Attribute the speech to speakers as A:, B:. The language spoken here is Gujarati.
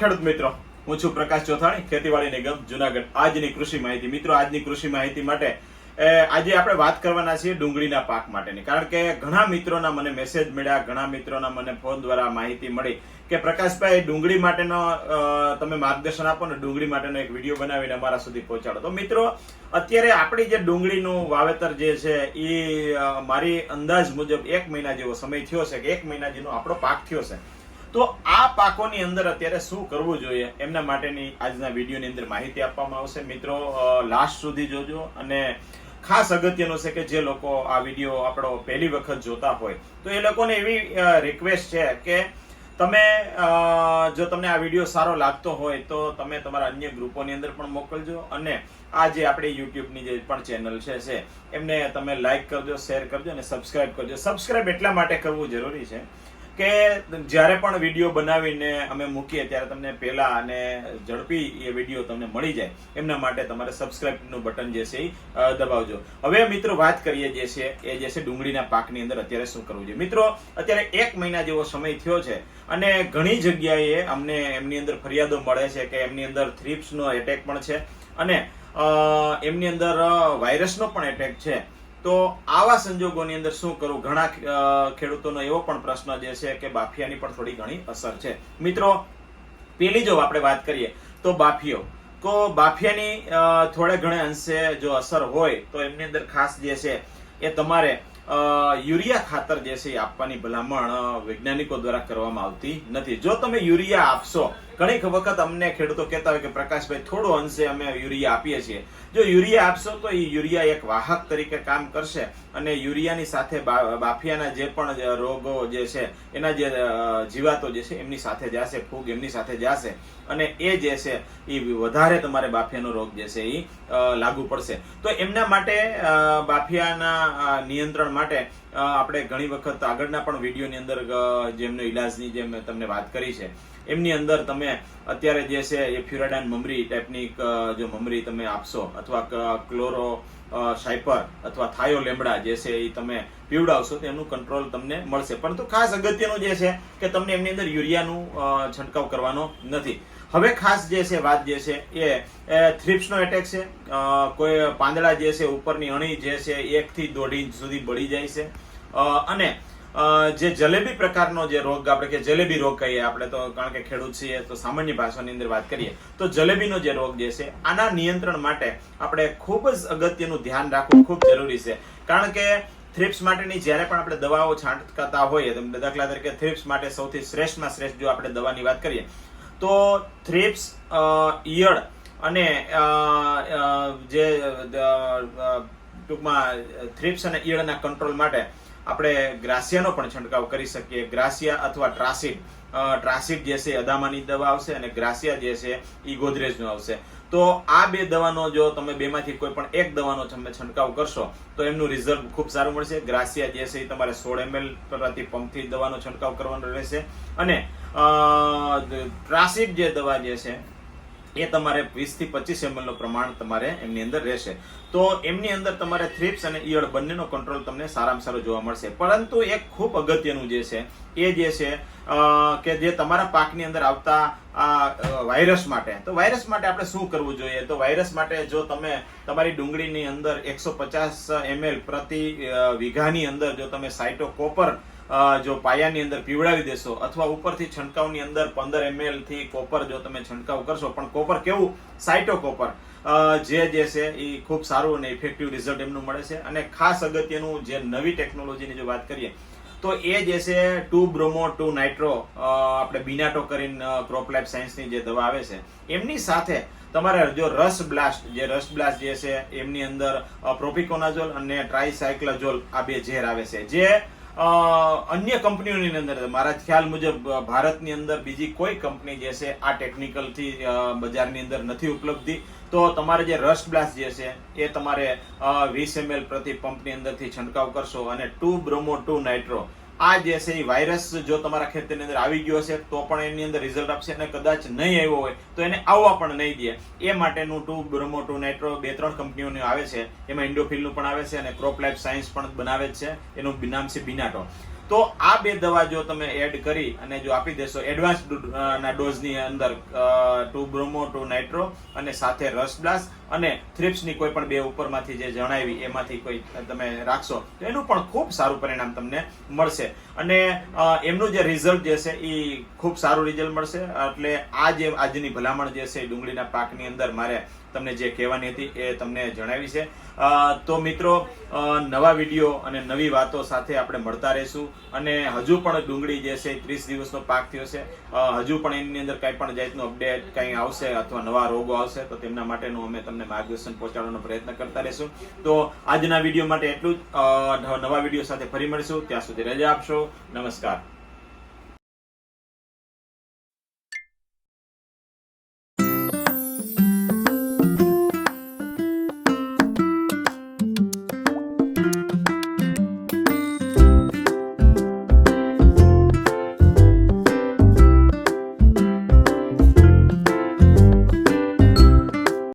A: ખેડૂત મિત્રો, હું છું પ્રકાશ ચોથાણી, ખેતીવાડી નિગમ, જુનાગઢ. આજની કૃષિ માહિતી. મિત્રો, આજની કૃષિ માહિતી માટે આજે આપણે વાત કરવાના છીએ ડુંગળીના પાક માટેની. કારણ કે ઘણા મિત્રોના મને મેસેજ મળ્યા, ઘણા મિત્રોના મને ફોન દ્વારા માહિતી મળી કે પ્રકાશભાઈ, ડુંગળી માટેનો તમે માર્ગદર્શન આપો ને ડુંગળી માટેનો એક વીડિયો બનાવીને અમારા સુધી પહોંચાડો. તો મિત્રો, અત્યારે આપણી જે ડુંગળીનું વાવેતર જે છે, એ મારી અંદાજ મુજબ એક મહિના જેવો સમય થયો છે કે એક મહિના જેનો આપણો પાક થયો છે. તો આ પાકોની અંદર અત્યારે શું કરવું જોઈએ? એમના માટેની આજના વિડીયોની અંદર માહિતી આપવામાં આવશે. મિત્રો લાસ્ટ સુધી જોજો અને ખાસ અગત્યનું છે કે જે લોકો આ વીડિયો આપણો પહેલી વખત જોતા હોય, તો એ લોકોને એવી રિક્વેસ્ટ છે કે તમે જો તમને આ વીડિયો સારો લાગતો હોય, તો તમે તમારા અન્ય ગ્રુપોની અંદર પણ મોકલજો અને આ જે આપણી યુટ્યુબની જે પણ ચેનલ છે છે, એમને તમે લાઈક કરજો શેર કરજો અને સબસ્ક્રાઇબ કરજો. સબસ્ક્રાઇબ એટલા માટે કરવું જરૂરી છે કે જ્યારે પણ વીડિયો બનાવીને અમે મૂકીએ, ત્યારે તમને પહેલા અને ઝડપી એ વીડિયો તમને મળી જાય. એમના માટે તમારે સબસ્ક્રાઇબનું બટન જે છે એ દબાવજો. હવે મિત્રો વાત કરીએ જે છે, એ જે છે ડુંગળીના પાકની અંદર અત્યારે શું કરવું જોઈએ. મિત્રો, અત્યારે એક મહિના જેવો સમય થયો છે અને ઘણી જગ્યાએ અમને એમની અંદર ફરિયાદો મળે છે કે એમની અંદર થ્રીપ્સનો એટેક પણ છે અને એમની અંદર વાયરસનો પણ એટેક છે. તો આવા સંજોગોની અંદર શું કરવું? ઘણા ખેડૂતોનો એવો પણ પ્રશ્ન જે છે કે બાફિયાની પણ થોડી ઘણી અસર છે. મિત્રો, પેલી જો આપણે વાત કરીએ, તો બાફિયો તો બાફિયાની થોડે ઘણે અંશે જો અસર હોય, તો એમની અંદર ખાસ જે છે એ તમારે યુરિયા ખાતર જે છે આપવાની ભલામણ વૈજ્ઞાનિકો દ્વારા કરવામાં આવતી નથી. જો તમે યુરિયા આપશો, ઘણી વખત અમને ખેડૂતો કહેતા હોય કે, પ્રકાશભાઈ, થોડો અંશે અમે યુરિયા આપીએ છીએ. જો યુરિયા આપશો તો એ યુરિયા એક વાહક તરીકે કામ કરશે અને યુરિયાની સાથે બાફિયાના જે પણ રોગો જે છે, એના જે જીવાતો જે છે, એમની સાથે જશે, ફૂગ એમની સાથે જશે અને એ જે છે એ વધારે તમારે બાફિયાનો રોગ જે છે એ લાગુ પડશે. તો એમના માટે બાફિયાના નિયંત્રણ માટે આપણે ઘણી વખત આગળના પણ વિડીયોની અંદર જેમનો ઇલાજની જેમ તમને વાત કરી છે એમની અંદર તમે અત્યારે જે છે એ ફ્યુરાડાન મમરી ટાઈપની જો મમરી તમે આપશો અથવા ક્લોરો સાયપર અથવા થાયો લેમડા જે છે એ તમે પીવડાવશો, તો એનું કંટ્રોલ તમને મળશે. પરંતુ ખાસ અગત્યનું જે છે કે તમને એમની અંદર યુરિયાનું છંટકાવ કરવાનો નથી. હવે ખાસ જે છે વાત જે છે એ થ્રિપ્સનો એટેક છે. કોઈ પાંદડા જે છે ઉપરની અણી જે છે એકથી દોઢ ઇંચ સુધી બળી જાય છે. અને જે જલેબી પ્રકારનો જે રોગ આપણે કે જલેબી રોગ કહીએ આપણે તો, કારણ કે ખેડૂત છીએ તો સામાન્ય ભાષાની અંદર વાત કરીએ, તો જલેબીનો જે રોગ જે છે, આના નિયંત્રણ માટે આપણે ખૂબ જ અગત્યનું ધ્યાન રાખવું ખૂબ જરૂરી છે. કારણ કે થ્રિપ્સ માટેની જ્યારે પણ આપણે દવાઓ છાંટતા હોઈએ, તો દાખલા તરીકે થ્રિપ્સ માટે સૌથી શ્રેષ્ઠમાં શ્રેષ્ઠ જો આપણે દવાની વાત કરીએ, તો થ્રિપ્સ ઈયળ અને જે ટૂંકમાં થ્રિપ્સ અને ઈયળના કંટ્રોલ માટે આપણે ગ્રાસિયાનો પણ છંટકાવ કરી શકીએ. ગ્રાસિયા અથવા ટ્રાસિડ. ટ્રાસિડ જે છે અદામાની દવા આવશે અને ગ્રાસિયા જે છે એ ગોદરેજનો આવશે. તો આ બે દવાનો જો તમે બેમાંથી કોઈ પણ એક દવાનો તમે છંટકાવ કરશો, તો એમનું રિઝલ્ટ ખૂબ સારું મળશે. ગ્રાસિયા જે છે એ તમારે સોળ એમએલ પ્રતિ પંપથી દવાનો છંટકાવ કરવાનો રહેશે. અને ટ્રાસિડ જે દવા જે છે એ તમારે 20 થી પચીસ એમએલનું પ્રમાણ તમારે એમની અંદર રહેશે. તો એમની અંદર તમારે થ્રિપ્સ અને ઈયળ બંનેનો કંટ્રોલ તમને સારામાં સારો જોવા મળશે. પરંતુ એક ખૂબ અગત્યનું જે છે એ જે છે કે જે તમારા પાકની અંદર આવતા આ વાયરસ માટે. તો વાયરસ માટે આપણે શું કરવું જોઈએ? તો વાયરસ માટે જો તમે તમારી ડુંગળીની અંદર એકસો પચાસ એમએલ પ્રતિ વીઘાની અંદર જો તમે સાઇટોકોપર અ, જો પાયાની અંદર પીવડાવી દેશો અથવા ઉપરથી છંટકાવની અંદર પંદર એમએલથી કોપર જો તમે છંટકાવ કરશો, પણ કોપર કેવું? સાઇટો કોપર જે જે છે એ ખૂબ સારું અને ઇફેક્ટિવ રિઝલ્ટ એમનું મળે છે. અને ખાસ અગત્યનું જે નવી ટેકનોલોજીની જો વાત કરીએ, તો એ જે છે ટુ બ્રોમો, ટુ નાઇટ્રો આપણે બિનાટો કરીને ક્રોપ લાઇફ સાયન્સની જે દવા આવે છે, એમની સાથે તમારે જો રસ બ્લાસ્ટ જે રસ બ્લાસ્ટ જે છે, એમની અંદર પ્રોપિકોનાઝોલ અને ટ્રાઇસાયક્લાઝોલ આ બે ઝેર આવે છે. જે અન્ય કંપનીઓની અંદર મારા ખ્યાલ મુજબ ભારતની અંદર બીજી કોઈ કંપની જે છે, આ ટેકનિકલથી બજારની અંદર નથી ઉપલબ્ધિ. તો તમારે જે રસ બ્લાસ્ટ જે છે, એ તમારે વીસ એમએલ પ્રતિ પંપની અંદરથી છંટકાવ કરશો અને ટુ બ્રોમો ટુ નાઇટ્રો આ જે છે એ વાયરસ જો તમારા ખેતરની અંદર આવી ગયો હશે, તો પણ એની અંદર રિઝલ્ટ આપશે અને કદાચ નહીં આવ્યો હોય, તો એને આવવા પણ નહીં દે. એ માટેનું ટુ બ્રોમો ટુ નાઇટ્રો બે ત્રણ કંપનીઓનું આવે છે. એમાં ઇન્ડોફિલનું પણ આવે છે અને ક્રોપ લાઇફ સાયન્સ પણ બનાવે છે. એનું નામ છે બિનાટો તો આ બે દવા જો તમે એડ કરી અને જો આપી દેશો એડવાન્સ ના ડોઝની અંદર ટુ બ્રોમો ટુ નાઇટ્રો અને સાથે રસબ્લાસ અને થ્રિપ્સની કોઈ પણ બે ઉપરમાંથી જે જણાવી, એમાંથી કોઈ તમે રાખશો, તો એનું પણ ખૂબ સારું પરિણામ તમને મળશે. અને એમનું જે રિઝલ્ટ જે છે એ ખૂબ સારું રિઝલ્ટ મળશે. એટલે આ જે આજની ભલામણ જે છે ડુંગળીના પાકની અંદર મારે તમને જે કહેવાની હતી એ તમને જણાવી છે. તો મિત્રો નવા વીડિયો અને નવી વાતો સાથે આપણે મળતા રહીશું. અને હજુ પણ ડુંગળી જે છે ત્રીસ દિવસનો પાક થયો છે. હજુ પણ એની અંદર કાંઈ પણ જાતનું અપડેટ કંઈ આવશે અથવા નવા રોગો આવશે, તો તેમના માટેનું અમે તમને માર્ગદર્શન પહોંચાડવાનો પ્રયત્ન કરતા રહીશું. તો આજના વીડિયો માટે એટલું જ. નવા વીડિયો સાથે ફરી મળીશું. ત્યાં સુધી રજા આપશો. નમસ્કાર.